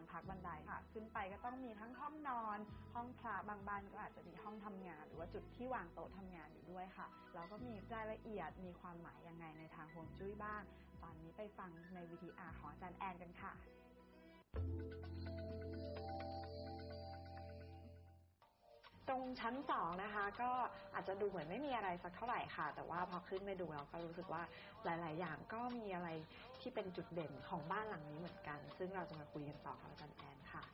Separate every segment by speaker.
Speaker 1: ริ่มตั้งแต่ชานพักบันไดค่ะ ขึ้นไปก็ต้องมีทั้งห้องนอน ห้องพระบางบ้านก็อาจจะมีห้องทำงาน หรือว่าจุดที่วางโต๊ะทำงานอยู่ด้วยค่ะแล้วก็มีรายละเอียดมีความหมายยังไงในทางฮวงจุ้ยบ้าง ตอนนี้ไปฟังในวิธีอาของอาจารย์แอนกันค่ะ ตรงชั้นสองนะคะ ก็อาจจะดูเหมือนไม่มีอะไรสักเท่าไหร่ค่ะ แต่ว่าพอขึ้นไปดูเราก็รู้สึกว่าหลาย ๆ อย่างก็มีอะไรที่เป็นจุดเด่นของบ้านหลังนี้เหมือนกัน ซึ่งเราจะมาคุยกันต่อกับอาจารย์แอนค่ะ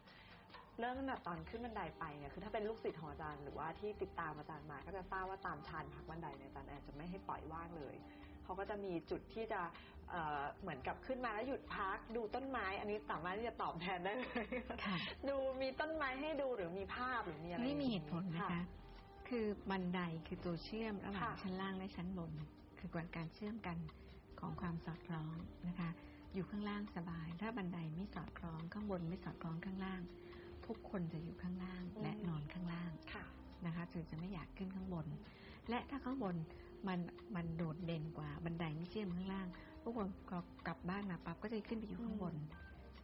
Speaker 1: เริ่มตั้งแต่ตอนขึ้นบันไดไปเนี่ยคือถ้าเป็นลูกศิษย์ของอาจารย์หรือว่าที่ติดตามอาจารย์มาก็จะทราบว่าตามชานพักบันไดเนี่ยอาจารย์แอนจะไม่ให้ปล่อยว่างเลย เขาก็จะมีจุดที่จะ เอ่อเหมือนกับขึ้นมาแล้วหยุดพัก ดูต้นไม้ อันนี้สามารถที่จะตอบแทนได้เลย
Speaker 2: ค่ะ
Speaker 1: ดูมีต้นไม้ให้ดูหรือมีภาพหรือมีอะไร
Speaker 2: นี่มีเหตุผลนะคะคือบันไดคือตัวเชื่อมระหว่าง
Speaker 1: ค่ะ
Speaker 2: ชั้นล่างและชั้นบน คือการเชื่อมกันของความสอดคล้องนะคะ อยู่ข้างล่างสบาย ถ้าบันไดไม่สอดคล้องข้างบนไม่สอดคล้องข้างล่าง ทุกคนจะอยู่ข้างล่างและนอนข้างล่าง
Speaker 1: ค่ะ
Speaker 2: นะคะถึงจะไม่อยากขึ้นข้างบน และถ้าข้างบนมันมันโดดเด่นกว่าบันไดไม่เชื่อมข้างล่าง พวกคนก็กลับบ้านมาปั๊บก็จะขึ้นไปอยู่ข้างบน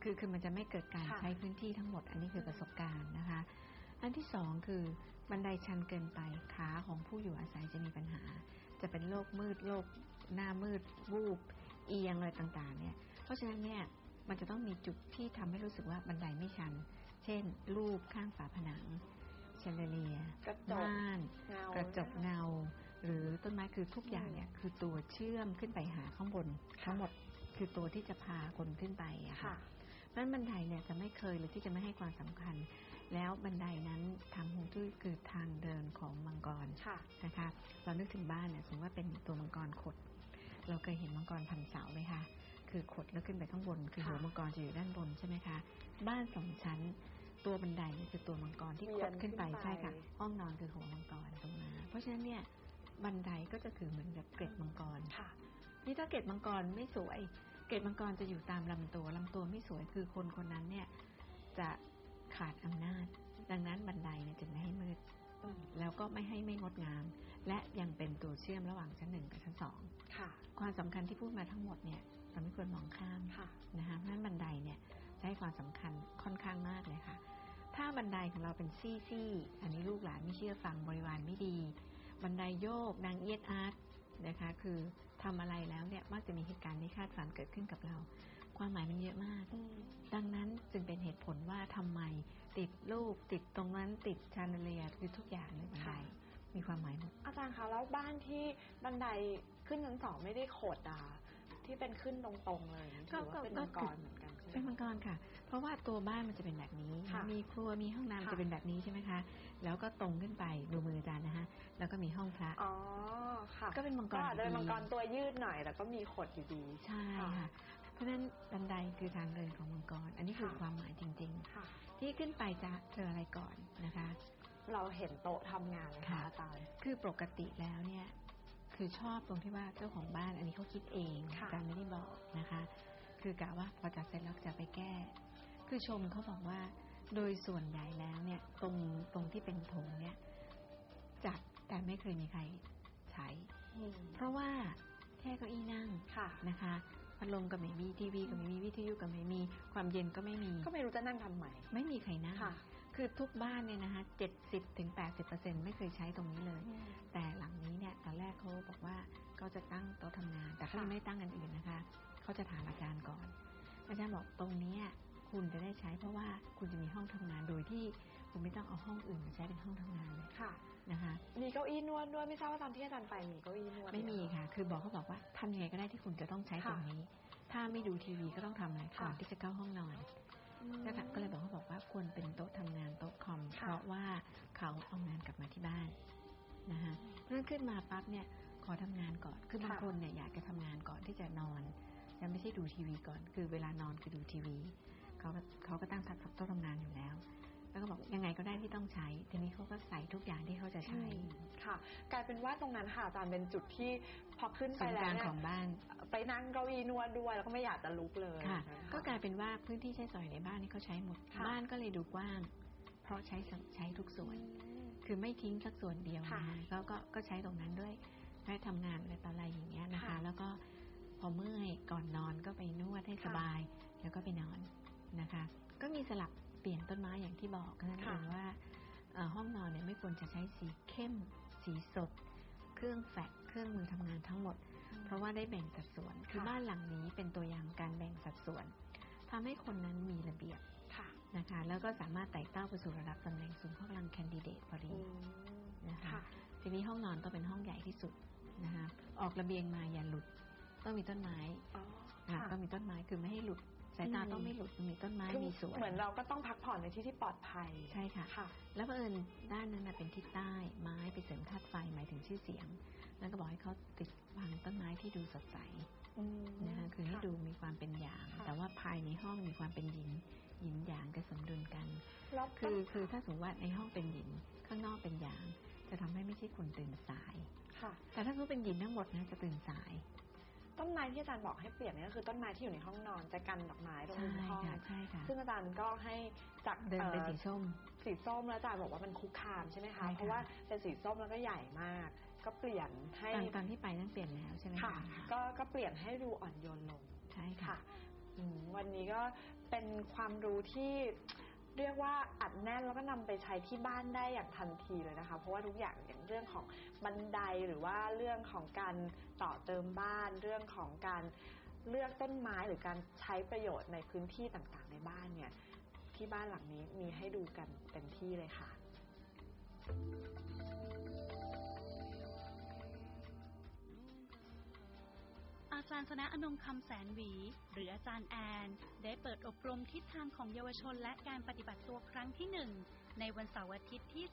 Speaker 2: คือคือมันจะไม่เกิดการ
Speaker 1: ค่ะ
Speaker 2: ใช้พื้นที่ทั้งหมด อันนี้คือประสบการณ์นะคะ อันที่สองคือบันไดชันเกินไปขาของผู้อยู่อาศัยจะมีปัญหา จะเป็นโรคมืดโรคหน้ามืดวูบเอียงอะไรต่างๆ เนี่ย เพราะฉะนั้นเนี่ยมันจะต้องมีจุดที่ทำให้รู้สึกว่าบันไดไม่ชัน เช่น รูปข้างฝาผนังแชนเดเลีย
Speaker 1: กระจก
Speaker 2: ม่าน
Speaker 1: เงาก
Speaker 2: ระจกเงา หรือต้นไม้คือทุกอย่างเนี่ยคือตัวเชื่อมขึ้นไปหาข้างบน ทั้งหมดคือตัวที่จะพาคนขึ้นไปอะค่ะ
Speaker 1: ค่ะ
Speaker 2: เพราะฉะนั้นบันไดเนี่ยจะไม่เคยเลยที่จะไม่ให้ความสำคัญ แล้วบันไดนั้นทางฮวงจุ้ยคือทางเดินของมังกร
Speaker 1: ค่ะ
Speaker 2: นะคะ เรานึกถึงบ้านเนี่ยสมมติว่าเป็นตัวมังกรขด เราเคยเห็นมังกรพันเสาไหมคะคือขดแล้วขึ้นไปข้างบน คือ
Speaker 1: ค่ะ
Speaker 2: หัวมังกรจะอยู่ด้านบนใช่ไหมคะบ้านสองชั้นตัวบันไดเนี่ยคือตัวมังกรที่
Speaker 1: เวี
Speaker 2: ข
Speaker 1: ยน
Speaker 2: ดขึ้นไป
Speaker 1: ขึ้นไป
Speaker 2: ใช่ค่ะ ห้องนอนคือหัวมังกรตรงมาเพราะฉะนั้นเนี่ย บันไดก็จะถือเหมือนกับเกล็ดมังกร
Speaker 1: ค่ะ
Speaker 2: นี่ถ้าเกล็ดมังกรไม่สวย เกล็ดมังกรจะอยู่ตามลำตัวลำตัวไม่สวยคือคนคนนั้นเนี่ย จะขาดอำนาจ ดังนั้นบันไดเนี่ยจึงไม่ให้มืด
Speaker 1: อืม
Speaker 2: แล้วก็ไม่ให้ไม่งดงาม และยังเป็นตัวเชื่อมระหว่างชั้นหนึ่งกับชั้นสอง
Speaker 1: ค่ะ
Speaker 2: ความสำคัญที่พูดมาทั้งหมดเนี่ยเราไม่ควรมองข้าม
Speaker 1: ค่ะ
Speaker 2: นะคะเพราะฉะนั้นบันไดเนี่ยจะให้ความสำคัญค่อนข้างมากเลยค่ะ ถ้าบันไดของเราเป็นซี่ซี่ๆอันนี้ลูกหลานไม่เชื่อฟังบริวารไม่ดี บันไดโยกนางเอียดอาร์ตนะคะ คือทำอะไรแล้วเนี่ยมักจะมีเหตุการณ์ไม่คาดฝันเกิดขึ้นกับเรา ความหมายมันเยอะมาก ดังนั้นจึงเป็นเหตุผลว่าทำไมติดรูปติดตรงนั้นติดชานเลียคือทุกอย่างเลยบันได
Speaker 1: ค่ะ
Speaker 2: มีความหมายหมด
Speaker 1: อาจารย์คะแล้วบ้านที่บันไดขึ้นชั้นสองไม่ได้โขดอะที่เป็นขึ้นตรงๆเลยถือว่าเป็นมังกรเหมือนกันใช่ไหม
Speaker 2: เป็นมังกรค่ะ เพราะว่าตัวบ้านมันจะเป็นแบบนี้
Speaker 1: ค่ะ
Speaker 2: มีครัวมีห้องน้ำ
Speaker 1: ค่ะ
Speaker 2: จะเป็นแบบนี้ใช่ไหมคะ แล้วก็ตรงขึ้นไปดูมืออาจารย์นะคะแล้วก็มีห้องพระ
Speaker 1: อ๋อค่ะ
Speaker 2: ก็เป็นมังกร
Speaker 1: ก็อาจจะเป็น
Speaker 2: ดี
Speaker 1: มังกรตัวยืดหน่อยแต่ก็มีขดอยู่ดี
Speaker 2: ใช่ค่ะเพราะฉะนั้นบันไดคือทางเดินของมังกร อันนี้คือ
Speaker 1: ค่ะ
Speaker 2: ความหมายจริง
Speaker 1: ค่ะ
Speaker 2: ๆที่ขึ้นไปจะเจออะไรก่อนนะคะ
Speaker 1: เราเห็นโต๊ะทำงานเลยค่ะ
Speaker 2: ค่ะ
Speaker 1: อาจารย์
Speaker 2: คือปกติแล้วเนี่ยคือชอบตรงที่ว่าเจ้าของบ้านอันนี้เขาคิดเอง
Speaker 1: ค่ะ
Speaker 2: อาจารย์ไม่ได้บอกนะคะ คือกะว่าพอจัดเสร็จแล้วจะไปแก้ คือชมเขาบอกว่า โดยส่วนใหญ่แล้วเนี่ย ตรงตรงที่เป็นโถงเนี่ย จัดแต่ไม่เคยมีใครใช้
Speaker 1: อืม
Speaker 2: เพราะว่าแค่เก้าอี้นั่ง
Speaker 1: ค่ะ
Speaker 2: นะคะพัดลมก็ไม่มีทีวีก็ไม่มีวิทยุก็ไม่มีความเย็นก็ไม่มี
Speaker 1: ก็ไม่รู้จะนั่งทำไม
Speaker 2: ไม่มีใครนั่ง
Speaker 1: ค่ะ
Speaker 2: คือทุกบ้านเนี่ยนะคะเจ็ดสิบถึงแปดสิบเปอร์เซ็นไม่เคยใช้ตรงนี้เลย แต่หลังนี้เนี่ยตอนแรกเขาบอกว่าเขาจะตั้งโต๊ะทำงาน แต่เขายังไม่ได้ตั้งอันอื่นนะคะ เขาจะถามอาจารย์ก่อน อาจารย์บอกตรงเนี้ย คุณจะได้ใช้เพราะว่าคุณจะมีห้องทำงานโดยที่คุณไม่ต้องเอาห้องอื่นมาใช้เป็นห้องทำงานเลย
Speaker 1: ค่ะ
Speaker 2: นะคะ
Speaker 1: มีเก้าอี้นวดด้วยไม่ทราบว่าตอนที่อาจารย์ไปมีเก้าอี้นวด
Speaker 2: ไม่มีค่ะ คือบอกเขาบอกว่าทำยังไงก็ได้ที่คุณจะต้องใช้ตรงนี้ ถ้าไม่ดูทีวีก็ต้องทำอะไรก่อน
Speaker 1: ค่ะ
Speaker 2: ที่จะเข้าห้องนอน
Speaker 1: อืม
Speaker 2: นะคะก็เลยบอกเขาบอกว่าควรเป็นโต๊ะทำงานโต๊ะคอม
Speaker 1: ค่ะ
Speaker 2: เพราะว่าเขาเอางานกลับมาที่บ้านนะคะเพราะฉะนั้นขึ้นมาปั๊บเนี่ยขอทำงานก่อน คือบางคนเนี่ยอยากจะทำงานก่อนที่จะนอนจะไม่ใช่ดูทีวีก่อน คือเวลานอนคือดูทีวี เขาก็เขาก็ตั้งโต๊ะทำงานอยู่แล้ว แล้วก็บอกยังไงก็ได้ที่ต้องใช้ ทีนี้เขาก็ใส่ทุกอย่างที่เขาจะใช้
Speaker 1: อืมค่ะ กลายเป็นว่าตรงนั้นค่ะอาจารย์เป็นจุดที่พอขึ้นไป
Speaker 2: ศูนย์
Speaker 1: แล้
Speaker 2: ก
Speaker 1: ว
Speaker 2: ลาง
Speaker 1: เนี่ย
Speaker 2: ของบ้าน
Speaker 1: ไปนั่งเก้าอี้นวดด้วยแล้วก็ไม่อยากจะลุกเลย
Speaker 2: ค่ะ
Speaker 1: น
Speaker 2: ก็กลายเป็นว่าพื้นที่ใช้สอยในบ้านนี่เขาใช้หมด
Speaker 1: ค่ะ
Speaker 2: บ้านก็เลยดูกว้าง เพราะใช้สัใช้ทุกส่วน คือไม่ทิ้งสักส่วนเดียว
Speaker 1: ค่ะ
Speaker 2: นะคะก็ก็ก็ใช้ตรงนั้นด้วยได้ทำงานอะไรต่ออะไรอย่างเงี้ยนะคะ
Speaker 1: ค่ะ
Speaker 2: แล้วก็พพอเมื่อยก่อนนอนก็ไปนวดให้สบาย แล้วก็ไปนอน นะคะ ก็มีสลับเปลี่ยนต้นไม้อย่างที่บอกนั่นเองว่าเอ่อห้องนอนเนี่ยไม่ควรจะใช้สีเข้ม สีสด เครื่องแฟกเครื่องมือทำงานทั้งหมด เพราะว่าได้แบ่งสัดส่วนคือ
Speaker 1: ค่ะ
Speaker 2: บ้านหลังนี้เป็นตัวอย่างการแบ่งสัดส่วนทำให้คนนั้นมีระเบียบ
Speaker 1: ค่ะ
Speaker 2: นะคะ แล้วก็สามารถไต่เต้าไปสู่ระดับตำแหน่งสูงข้างลังแคนดิเดตพอดี
Speaker 1: อืม
Speaker 2: นะคะ
Speaker 1: ค่ะ
Speaker 2: ทีนี้ห้องนอนต้องเป็นห้องใหญ่ที่สุดนะคะออกระเบียงมาอย่าหลุด ต้องมีต้นไม้
Speaker 1: อ๋อ
Speaker 2: ค่ะ
Speaker 1: ค่ะ
Speaker 2: ต้องมีต้นไม้คือไม่ให้หลุด สายตา
Speaker 1: อืม
Speaker 2: ต้องไม่หลุดมีต้นไม้
Speaker 1: คือ
Speaker 2: มีสวน
Speaker 1: เหมือนเราก็ต้องพักผ่อนในที่ที่ปลอดภัย
Speaker 2: ใช่ค่ะ
Speaker 1: ค่ะ
Speaker 2: แล้วเผอิญด้านนั้นนะเป็นทิศใต้ไม้ไปเสริมธาตุไฟหมายถึงชื่อเสียง แล้วก็บอกให้เขาติดวางต้นไม้ที่ดูสดใส
Speaker 1: อืม
Speaker 2: นะคะคือให้ดูมีความเป็นหยาง
Speaker 1: ค่ะ
Speaker 2: แต่ว่าภายในห้องมีความเป็นหยินหยินหยางจะสมดุลกัน
Speaker 1: แล้ว
Speaker 2: คื
Speaker 1: ต้
Speaker 2: อนคือถ้าสมมติว่าในห้องเป็นหยินข้างนอกเป็นหยาง จะทำให้ไม่ใช่คนตื่นสาย
Speaker 1: ค่ะ
Speaker 2: แต่ถ้าเขาเป็นหยินทั้งหมดนะจะตื่นสาย
Speaker 1: ต้นไม้ที่อาจารย์บอกให้เปลี่ยนเนี่ยก็คือต้นไม้ที่อยู่ในห้องนอนจะกันดอกไม้ตรง
Speaker 2: ใช่
Speaker 1: มุมห้อง
Speaker 2: ค่ะใช่ค่ะ
Speaker 1: ซึ่งอาจารย์ก็ให้จาก
Speaker 2: เดินเป็น
Speaker 1: อ่อ
Speaker 2: สีส้ม
Speaker 1: สีส้มแล้วอาจารย์บอกว่ามันคุกคามใช่ไหม
Speaker 2: ใช่
Speaker 1: คะ
Speaker 2: ค่ะ
Speaker 1: เพราะว่าเป็นสีส้มแล้วก็ใหญ่มาก ก็เปลี่ยนให้
Speaker 2: ตอนตอนที่ไปนั่นเปลี่ยนแล้วใช่ไหม
Speaker 1: ค่ะ
Speaker 2: คะ
Speaker 1: ก็ก็เปลี่ยนให้ดูอ่อนโยนลง
Speaker 2: ใช่ค่ะ
Speaker 1: ค่ะอืมวันนี้ก็เป็นความรู้ที่เรียกว่าอัดแน่นแล้วก็ นำไปใช้ที่บ้านได้อย่างทันทีเลยนะคะ เพราะว่าทุกอย่างอย่างเรื่องของบันไดหรือว่าเรื่องของการต่อเติมบ้าน เรื่องของการเลือกต้นไม้หรือการใช้ประโยชน์ในพื้นที่ต่างๆ ในบ้านเนี่ย ที่บ้านหลังนี้มีให้ดูกันเต็มที่เลยค่ะ
Speaker 3: อาจารย์คณะอนงคำแสนหวี หรืออาจารย์แอน ได้เปิดอบรมทิศทางของเยาวชนและการปฏิบัติตัวครั้งที่1 ในวันเสาร์อาทิตย์ที่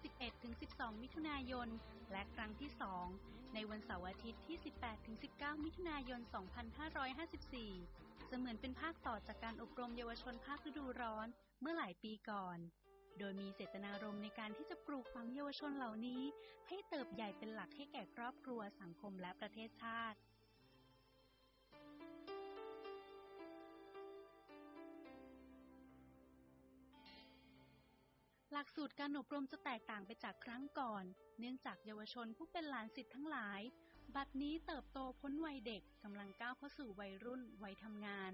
Speaker 3: 11-12 มิถุนายน และครั้งที่ 2 ในวันเสาร์อาทิตย์ที่ 18-19 มิถุนายน 2554 เสมือนเป็นภาคต่อจากการอบรมเยาวชนภาคฤดูร้อนเมื่อหลายปีก่อน โดยมีเจตนารมณ์ในการที่จะปลูกฝังเยาวชนเหล่านี้ ให้เติบใหญ่เป็นหลักให้แก่ครอบครัวสังคมและประเทศชาติ ลักสูตรการอบรมจะแตกต่างไปจากครั้งก่อน เนื่องจากเยาวชนผู้เป็นหลานสิทธิ์ทั้งหลาย บัดนี้เติบโตพ้นวัยเด็กกำลังก้าวเข้าสู่วัยรุ่นวัยทำงาน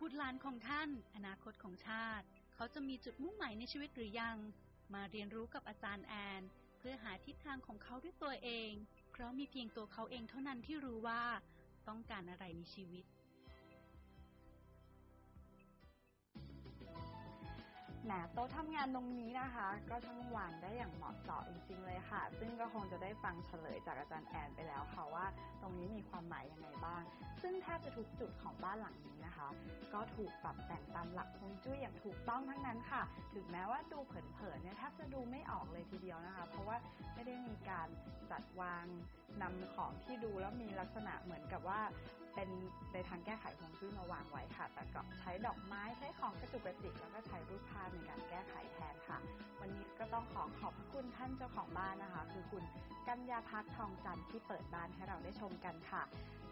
Speaker 3: บุตรหลานของท่าน อนาคตของชาติ เขาจะมีจุดมุ่งหมายในชีวิตหรือยัง มาเรียนรู้กับอาจารย์แอน เพื่อหาทิศทางของเขาด้วยตัวเอง เพราะมีเพียงตัวเขาเองเท่านั้นที่รู้ว่า ต้องการอะไรในชีวิต
Speaker 1: แหมโต๊ะทำงานตรงนี้นะคะ ก็ช่างวางได้อย่างเหมาะเจาะจริงๆเลยค่ะ ซึ่งก็คงจะได้ฟังเฉลยจากอาจารย์แอนไปแล้วค่ะว่า ตรงนี้มีความหมายยังไงบ้าง ซึ่งแทบจะทุกจุดของบ้านหลังนี้นะคะ ก็ถูกปรับแต่งตามหลักฮวงจุ้ยอย่างถูกต้องทั้งนั้นค่ะ ถึงแม้ว่าดูเผินๆเนี่ยแทบจะดูไม่ออกเลยทีเดียวนะคะ เพราะว่าไม่ได้มีการจัดวาง นำของที่ดูแล้วมีลักษณะเหมือนกับว่าเป็นในทางแก้ไขฮวงจุ้ยมาวางไว้ค่ะ แต่ก็ใช้ดอกไม้ใช้ของกระจุกกระจิกแล้วก็ใช้รูปภาพในการแก้ไขแทนค่ะ วันนี้ก็ต้องขอขอบพระคุณท่านเจ้าของบ้านนะคะ คือคุณกัญญาพัฒน์ทองจันทร์ที่เปิดบ้านให้เราได้ชมกันค่ะ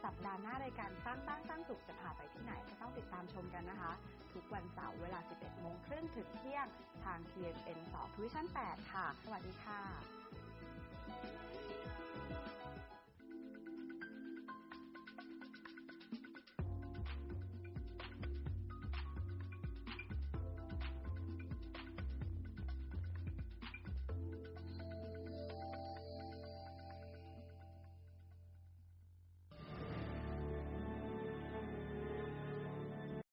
Speaker 1: สัปดาห์หน้ารายการสร้างบ้านสร้างสุขจะพาไปที่ไหนก็ต้องติดตามชมกันนะคะ ทุกวันเสาร์เวลา 11โมงครึ่งถึงเที่ยงทาง TNN 2 Tuition 8 ค่ะ สวัสดีค่ะ